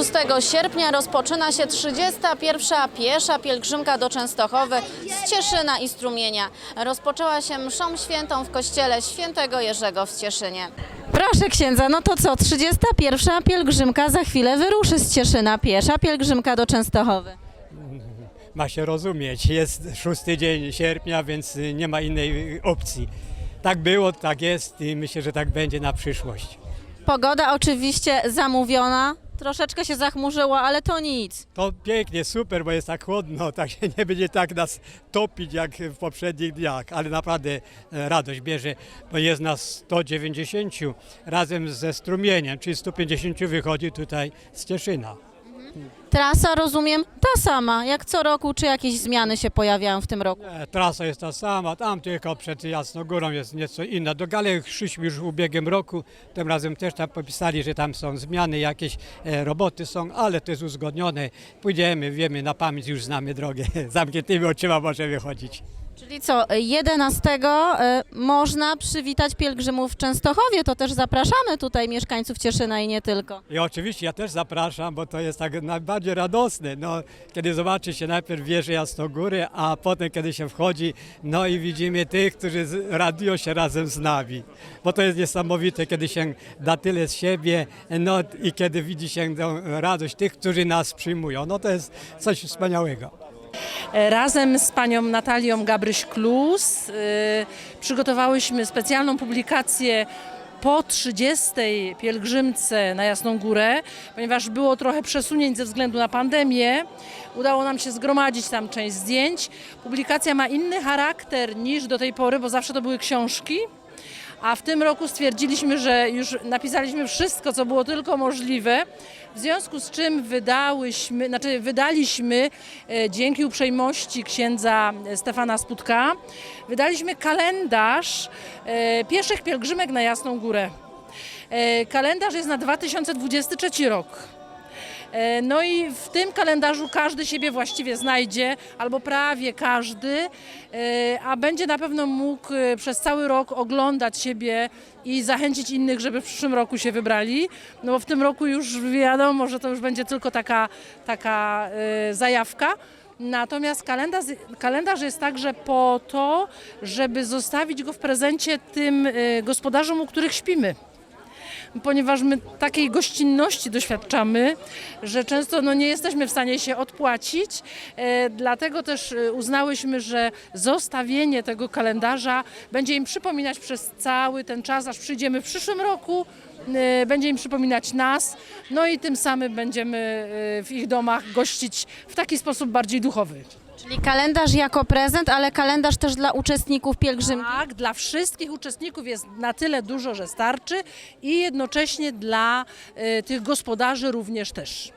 Dzisiaj 6 sierpnia rozpoczyna się 31. piesza pielgrzymka do Częstochowy z Cieszyna i Strumienia. Rozpoczęła się mszą świętą w kościele świętego Jerzego w Cieszynie. Proszę księdza, no to co, 31. pielgrzymka za chwilę wyruszy z Cieszyna, piesza pielgrzymka do Częstochowy. ma się rozumieć. Jest szósty dzień sierpnia, więc nie ma innej opcji. Tak było, tak jest i myślę, że tak będzie na przyszłość. Pogoda oczywiście zamówiona, troszeczkę się zachmurzyło, ale to nic. To pięknie, super, bo jest tak chłodno, tak się nie będzie tak nas topić jak w poprzednich dniach, ale naprawdę e, radość bierze, bo jest nas 190 razem ze strumieniem, czyli 150 wychodzi tutaj z Cieszyna. Trasa, rozumiem, ta sama, jak co roku, czy jakieś zmiany się pojawiają w tym roku? Trasa jest ta sama, tam tylko przed Jasnogórą jest nieco inna. Do Galei szliśmy już w ubiegłym roku, tym razem też tam popisali, że tam są zmiany, jakieś e, roboty są, ale to jest uzgodnione. Pójdziemy, wiemy, na pamięć już znamy drogę, zamkniętymi oczyma możemy chodzić. Czyli co, 11 e, można przywitać pielgrzymów w Częstochowie, to też zapraszamy tutaj mieszkańców Cieszyna i nie tylko. I oczywiście ja też zapraszam, bo to jest tak najbardziej radosne, no, kiedy zobaczy się najpierw wieże Jasnogóry, a potem kiedy się wchodzi, no i widzimy tych, którzy radują się razem z nami. Bo to jest niesamowite, kiedy się da tyle z siebie, no i kiedy widzi się radość tych, którzy nas przyjmują. No to jest coś wspaniałego. Razem z panią Natalią Gabryś-Klus y, przygotowałyśmy specjalną publikację po 30. pielgrzymce na Jasną Górę, ponieważ było trochę przesunięć ze względu na pandemię. Udało nam się zgromadzić tam część zdjęć. Publikacja ma inny charakter niż do tej pory, bo zawsze to były książki. A w tym roku stwierdziliśmy, że już napisaliśmy wszystko, co było tylko możliwe, w związku z czym wydałyśmy, znaczy wydaliśmy e, dzięki uprzejmości księdza Stefana Sputka, wydaliśmy kalendarz e, pieszych pielgrzymek na Jasną Górę. E, kalendarz jest na 2023 rok. E, No i w tym kalendarzu każdy siebie właściwie znajdzie, albo prawie każdy, e, a będzie na pewno mógł e, przez cały rok oglądać siebie i zachęcić innych, żeby w przyszłym roku się wybrali. No bo w tym roku już wiadomo, że to już będzie tylko taka, taka zajawka. Natomiast kalendarz, kalendarz jest także po to, żeby zostawić go w prezencie tym gospodarzom, u których śpimy ponieważ my takiej gościnności doświadczamy, że często no, nie jesteśmy w stanie się odpłacić. E, dlatego też e, uznałyśmy, że zostawienie tego kalendarza będzie im przypominać przez cały ten czas, aż przyjdziemy w przyszłym roku. e, Będzie im przypominać nas, no i tym samym będziemy w ich domach gościć w taki sposób bardziej duchowy. Czyli kalendarz jako prezent, ale kalendarz też dla uczestników pielgrzymki. Tak, dla wszystkich uczestników jest na tyle dużo, że starczy i jednocześnie dla e, tych gospodarzy również też.